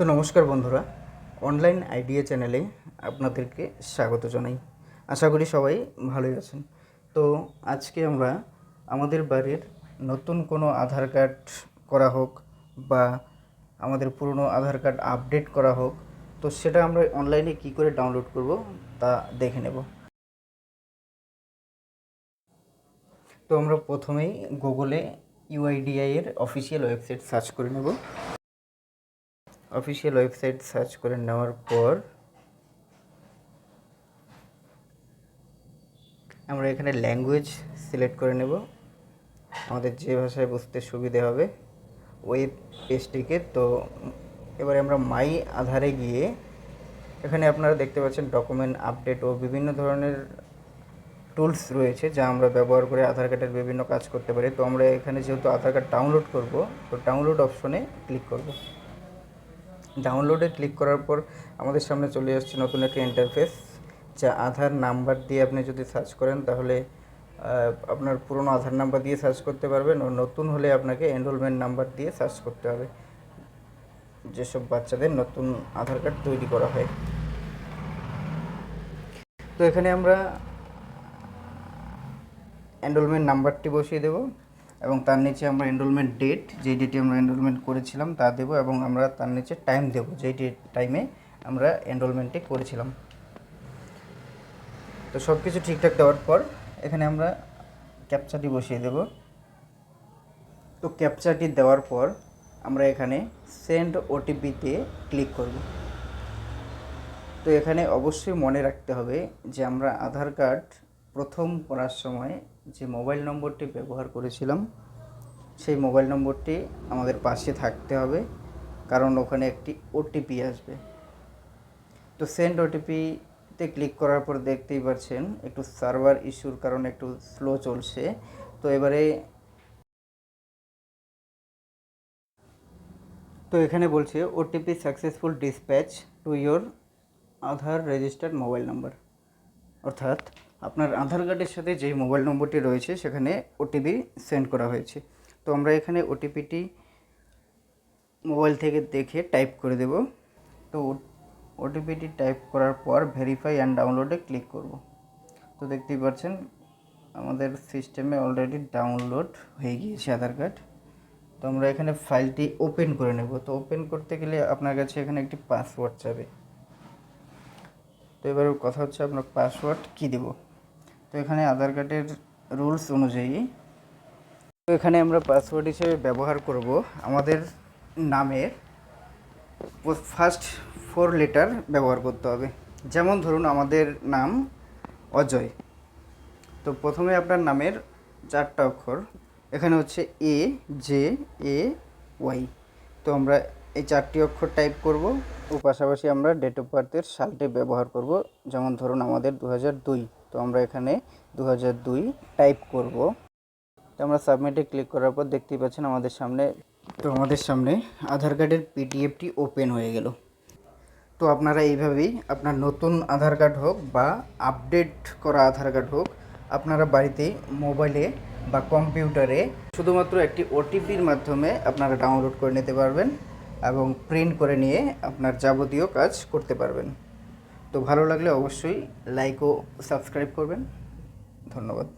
তো নমস্কার বন্ধুরা অনলাইন আইডিয়া চ্যানেলে আপনাদেরকে স্বাগত জানাই। আশা করি সবাই ভালোই আছেন। তো আজকে আমরা আমাদের বাড়ির নতুন কোনো আধার কার্ড করা হোক বা আমাদের পুরনো আধার কার্ড আপডেট করা হোক, তো সেটা আমরা অনলাইনে কি করে ডাউনলোড করব তা দেখে নেব। তো আমরা প্রথমেই গুগলে ইউআইডিআই এর অফিসিয়াল ওয়েবসাইট সার্চ করে নেব। অফিসিয়াল ওয়েবসাইট সার্চ করে নেওয়ার পর আমরা এখানে ল্যাঙ্গুয়েজ সিলেক্ট করে নেব। আমাদের যে ভাষায় বুঝতে সুবিধে হবে ওয়েব পেজটিকে তো এবারে আমরা মাই আধারে গিয়ে এখানে আপনারা দেখতে পাচ্ছেন ডকুমেন্ট আপডেট ও বিভিন্ন ধরনের টুলস রয়েছে যা আমরা ব্যবহার করে আধার কার্ডের বিভিন্ন কাজ করতে পারি। তো আমরা এখানে যেহেতু আধার কার্ড ডাউনলোড করব, তো ডাউনলোড অপশনে ক্লিক করব। ডাউনলোডে ক্লিক করার পর আমাদের সামনে চলে আসছে নতুন একটা ইন্টারফেস যা আধার নাম্বার দিয়ে আপনি যদি সার্চ করেন তাহলে আপনার পুরনো আধার নাম্বার দিয়ে সার্চ করতে পারবেন ও নতুন হলে আপনাকে এনরোলমেন্ট নাম্বার দিয়ে সার্চ করতে হবে। যেসব বাচ্চাদের নতুন আধার কার্ড তৈরি করা হয়। তো এখানে আমরা এনরোলমেন্ট নাম্বারটি বসিয়ে দেব। এবং তার নিচে আমরা এনরোলমেন্ট ডেট যেই ডেটে আমরা এনরোলমেন্ট করেছিলাম তা দেব এবং আমরা তার নিচে টাইম দেব, যেই ডেট টাইমে আমরা এনরোলমেন্টটি করেছিলাম। তো সব কিছু ঠিকঠাক দেওয়ার পর এখানে আমরা ক্যাপচাটি বসিয়ে দেব। তো ক্যাপচাটি দেওয়ার পর আমরা এখানে সেন্ড ওটিপিতে ক্লিক করব। তো এখানে অবশ্যই মনে রাখতে হবে যে আমরা আধার কার্ড প্রথম করার সময় যে মোবাইল নম্বরটি ব্যবহার করেছিলাম, সেই মোবাইল নম্বরটি আমাদের পাশে থাকতে হবে, কারণ ওখানে একটি ওটিপি আসবে। তো সেন্ড ওটিপিতে ক্লিক করার পর দেখতেই পাচ্ছেন, একটু সার্ভার ইস্যুর কারণে একটু স্লো চলছে। তো এবারে তো এখানে বলছে, OTP successful dispatch to your Aadhaar registered mobile number অর্থাৎ আপনার আধার কার্ডের সাথে যেই মোবাইল নম্বরটি রয়েছে, সেখানে ওটিপি সেন্ড করা হয়েছে। তো আমরা এখানে ওটিপিটি মোবাইল থেকে দেখে টাইপ করে দেব। তো ওটিপিটি টাইপ করার পর ভেরিফাই অ্যান্ড ডাউনলোডে ক্লিক করব। তো দেখতেই পাচ্ছেন, আমাদের সিস্টেমে অলরেডি ডাউনলোড হয়ে গিয়েছে আধার কার্ড। তো আমরা এখানে ফাইলটি ওপেন করে নেব। তো ওপেন করতে গেলে আপনার কাছে এখানে একটি পাসওয়ার্ড চাবে তো এবার কথা হচ্ছে আপনার পাসওয়ার্ড কী দেব? তো এখানে আধার কার্ডের রুলস অনুযায়ী তো এখানে আমরা পাসওয়ার্ড হিসেবে ব্যবহার করব আমাদের নামের ফার্স্ট ফোর লেটার ব্যবহার করতে হবে। যেমন ধরুন আমাদের নাম অজয়। তো প্রথমে আপনার নামের চারটা অক্ষর, এখানে হচ্ছে এ জে এ ওয়াই তো আমরা এই চারটি অক্ষর টাইপ করব, ও পাশাপাশি আমরা ডেট অফ বার্থের সালটি ব্যবহার করব, যেমন ধরুন আমাদের দু তো আমরা এখানে দু টাইপ করব। তো আমরা সাবমিটে ক্লিক করার পর দেখতেই পাচ্ছেন আমাদের সামনে, তো আমাদের সামনে আধার কার্ডের পিডিএফটি ওপেন হয়ে গেল। তো আপনারা এইভাবেই আপনার নতুন আধার কার্ড হোক বা আপডেট করা আধার কার্ড হোক, আপনারা বাড়িতে মোবাইলে বা কম্পিউটারে শুধুমাত্র একটি ওটিপির মাধ্যমে আপনারা ডাউনলোড করে নিতে পারবেন এবং প্রিন্ট করে নিয়ে আপনার যাবতীয় কাজ করতে পারবেন। তো ভালো লাগলে অবশ্যই লাইক ও সাবস্ক্রাইব করবেন। ধন্যবাদ।